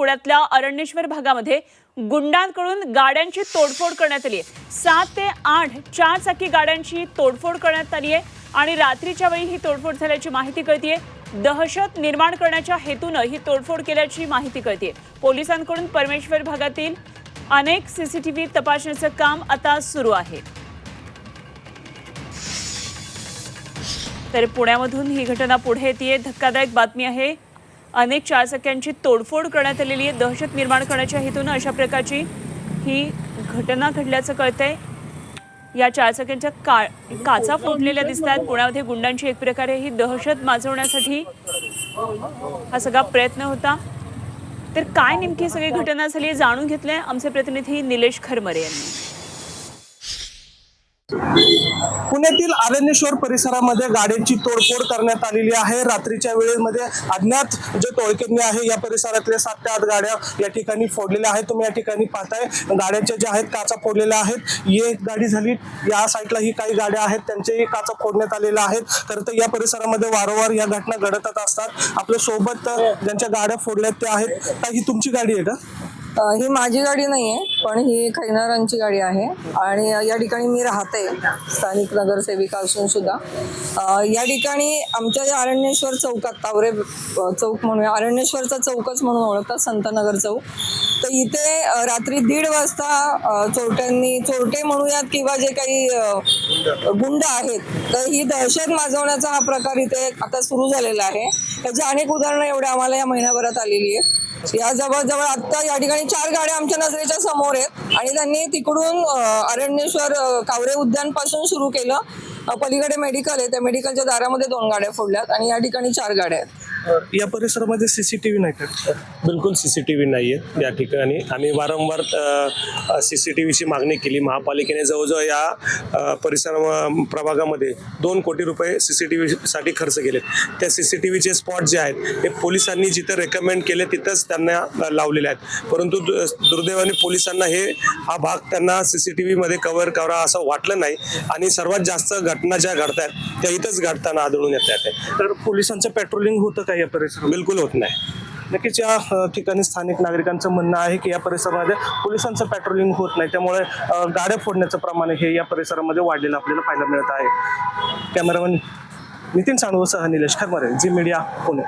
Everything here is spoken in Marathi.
पुण्यातल्या अरण्येश्वर भागामध्ये गुंडांकडून गाड्यांची तोडफोड करण्यात आली आहे. सात ते आठ चार चाकी गाड्यांची तोडफोड करण्यात आली आहे आणि रात्रीच्या वेळी ही तोडफोड झाल्याची माहिती कळतीये. दहशत निर्माण करण्याच्या हेतूनं ही तोडफोड केल्याची माहिती कळतीये. पोलिसांकडून परमेश्वर भागातील अनेक सीसीटीव्ही तपासण्याचं काम आता सुरू आहे. तर पुण्यामधून ही घटना पुढे येते धक्कादायक बातमी आहे. अनेक चारचाक्यांची तोडफोड करण्यात आलेली आहे. दहशत निर्माण करण्याच्या हेतूनं अशा प्रकारची ही घटना घडल्याचं कळतंय. या चारचाक्यांच्या का काचा फोडलेल्या दिसत आहेत पुण्यामध्ये गुंडांची एक प्रकारे ही दहशत माजवण्यासाठी हा सगळा प्रयत्न होता. तर काय नेमकी सगळी घटना झाली जाणून घेतलंय आमचे प्रतिनिधी निलेश खरमरे यांनी. पुण्यातील आरण्यश्वर परिसरामध्ये गाड्यांची तोडफोड करण्यात आलेली आहे. रात्रीच्या वेळेमध्ये अज्ञात जे टोळकेंनी आहे या परिसरातल्या सात ते आठ गाड्या या ठिकाणी फोडलेल्या आहेत. तुम्ही या ठिकाणी पाहताय गाड्यांच्या ज्या आहेत काचा फोडलेल्या आहेत. ही एक गाडी झाली. या साईडला ही काही गाड्या आहेत त्यांच्याही काचा फोडण्यात आलेल्या आहेत तर तर या परिसरामध्ये वारंवार या घटना घडतच असतात. आपल्यासोबत ज्यांच्या गाड्या फोडल्यात त्या आहेत का ही तुमची गाडी आहे का? ही माझी गाडी नाही आहे पण ही खैनारांची गाडी आहे. आणि या ठिकाणी मी राहते स्थानिक नगरसेविका असून सुद्धा या ठिकाणी आमच्या ज्या अरण्येश्वर चौकात तावरे चौक म्हणून अरण्येश्वरचा चौकच म्हणून ओळखतात संतनगर चौक. तर इथे रात्री दीड वाजता चोरट्यांनी चोरटे म्हणूयात किंवा जे काही गुंड आहेत तर ही दहशत माजवण्याचा हा प्रकार इथे आता सुरू झालेला आहे. त्याची अनेक उदाहरणं एवढ्या आम्हाला या महिन्याभरात आलेली आहेत. या जवळजवळ आता या ठिकाणी चार गाड्या आमच्या नजरेच्या समोर आहेत. आणि त्यांनी तिकडून अरण्येश्वर कावरे उद्यानपासून सुरू केलं. पलीकडे मेडिकल आहे. त्या मेडिकलच्या दारामध्ये दोन गाड्या फोडल्यात आणि या ठिकाणी चार गाड्या आहेत. या परिसरामध्ये सीसीटीव्ही नाही का? बिलकुल सी सी टी व्ही नाही आहे या ठिकाणी. आम्ही वारंवार सी सी टी व्हीची मागणी केली. महापालिकेने जवळजवळ या परिसर प्रभागामध्ये दोन कोटी रुपये सी सी टी व्हीसाठी खर्च केले त्या सी सी टी व्हीचे स्पॉट जे आहेत हे पोलिसांनी जिथं रेकमेंड केले तिथंच त्यांना लावलेले आहेत. परंतु दुर्दैवाने पोलिसांना हे हा भाग त्यांना सी सी टी व्हीमध्ये कव्हर करा असं वाटलं नाही. आणि सर्वात जास्त घटना ज्या घडत आहेत त्या इथंच घडताना आढळून येत आहेत. तर पोलिसांचं पेट्रोलिंग होतं का या परिसरात बिलकुल होत नाही. नक्कीच या ठिकाणी स्थानिक नागरिकांचं म्हणणं आहे की या परिसरामध्ये पोलिसांचं पेट्रोलिंग होत नाही. त्यामुळे गाड्या फोडण्याचं प्रमाण हे या परिसरामध्ये वाढलेलं आपल्याला पाहायला मिळत आहे. कॅमेरामॅन नितीन साणवसह निलेश खरमरे जी मीडिया पुणे.